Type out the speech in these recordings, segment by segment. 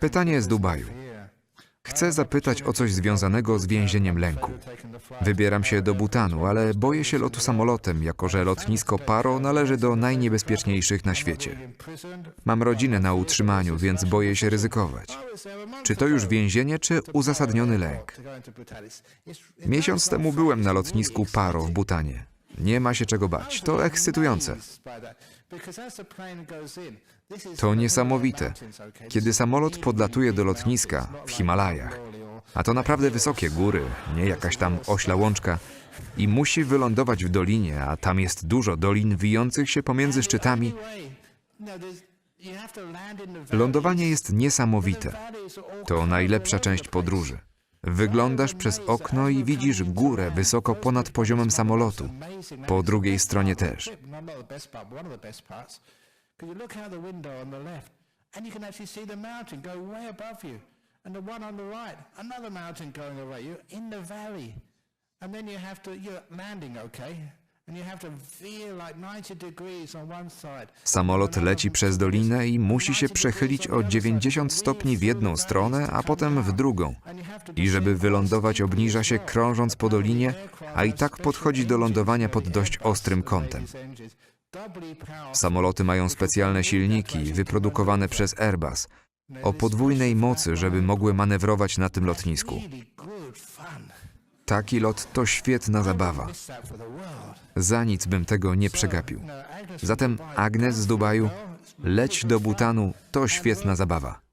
Pytanie z Dubaju. Chcę zapytać o coś związanego z więzieniem lęku. Wybieram się do Butanu, ale boję się lotu samolotem, jako że lotnisko Paro należy do najniebezpieczniejszych na świecie. Mam rodzinę na utrzymaniu, więc boję się ryzykować. Czy to już więzienie, czy uzasadniony lęk? Miesiąc temu byłem na lotnisku Paro w Butanie. Nie ma się czego bać. To ekscytujące. To niesamowite. Kiedy samolot podlatuje do lotniska w Himalajach, a to naprawdę wysokie góry, nie jakaś tam ośla łączka, i musi wylądować w dolinie, a tam jest dużo dolin wijących się pomiędzy szczytami, lądowanie jest niesamowite. To najlepsza część podróży. Wyglądasz przez okno i widzisz górę wysoko ponad poziomem samolotu. Po drugiej stronie też. Because you look out the window on the left, and you can actually see the mountain go way above you, and the one on the right, another mountain going away. You're in the valley, and then you have to. You're landing, okay, and you have to veer like 90 degrees on one side. Samolot leci przez dolinę i musi się przechylić o 90 stopni w jedną stronę, a potem w drugą. I żeby wylądować, obniża się krążąc po dolinie, a i tak podchodzi do lądowania pod dość ostrym kątem. Samoloty mają specjalne silniki wyprodukowane przez Airbus o podwójnej mocy, żeby mogły manewrować na tym lotnisku. Taki lot to świetna zabawa. Za nic bym tego nie przegapił. Zatem Agnes z Dubaju, leć do Butanu, to świetna zabawa.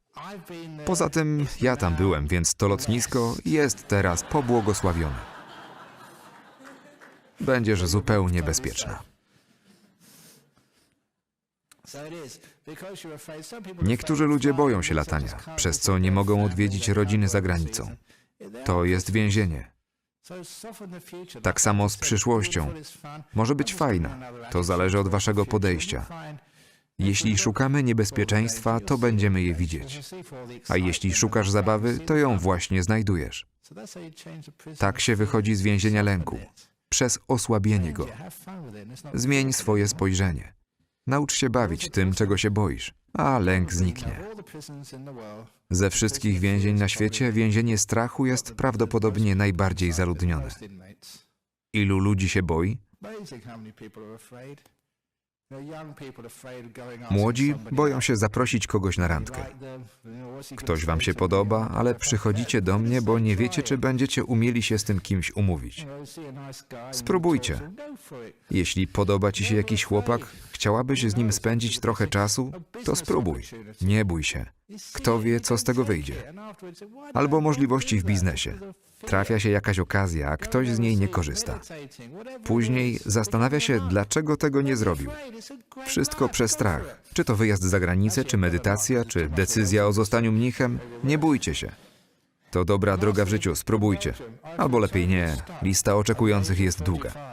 Poza tym ja tam byłem, więc to lotnisko jest teraz pobłogosławione. Będziesz zupełnie bezpieczna. Niektórzy ludzie boją się latania, przez co nie mogą odwiedzić rodziny za granicą. To jest więzienie. Tak samo z przyszłością. Może być fajna. To zależy od waszego podejścia. Jeśli szukamy niebezpieczeństwa, to będziemy je widzieć. A jeśli szukasz zabawy, to ją właśnie znajdujesz. Tak się wychodzi z więzienia lęku. Przez osłabienie go. Zmień swoje spojrzenie. Naucz się bawić tym, czego się boisz, a lęk zniknie. Ze wszystkich więzień na świecie więzienie strachu jest prawdopodobnie najbardziej zaludnione. Ilu ludzi się boi? Młodzi boją się zaprosić kogoś na randkę. Ktoś wam się podoba, ale przychodzicie do mnie, bo nie wiecie, czy będziecie umieli się z tym kimś umówić. Spróbujcie. Jeśli podoba ci się jakiś chłopak, chciałabyś z nim spędzić trochę czasu, to spróbuj. Nie bój się. Kto wie, co z tego wyjdzie. Albo możliwości w biznesie. Trafia się jakaś okazja, a ktoś z niej nie korzysta. Później zastanawia się, dlaczego tego nie zrobił. Wszystko przez strach. Czy to wyjazd za granicę, czy medytacja, czy decyzja o zostaniu mnichem? Nie bójcie się. To dobra droga w życiu, spróbujcie. Albo lepiej nie, lista oczekujących jest długa.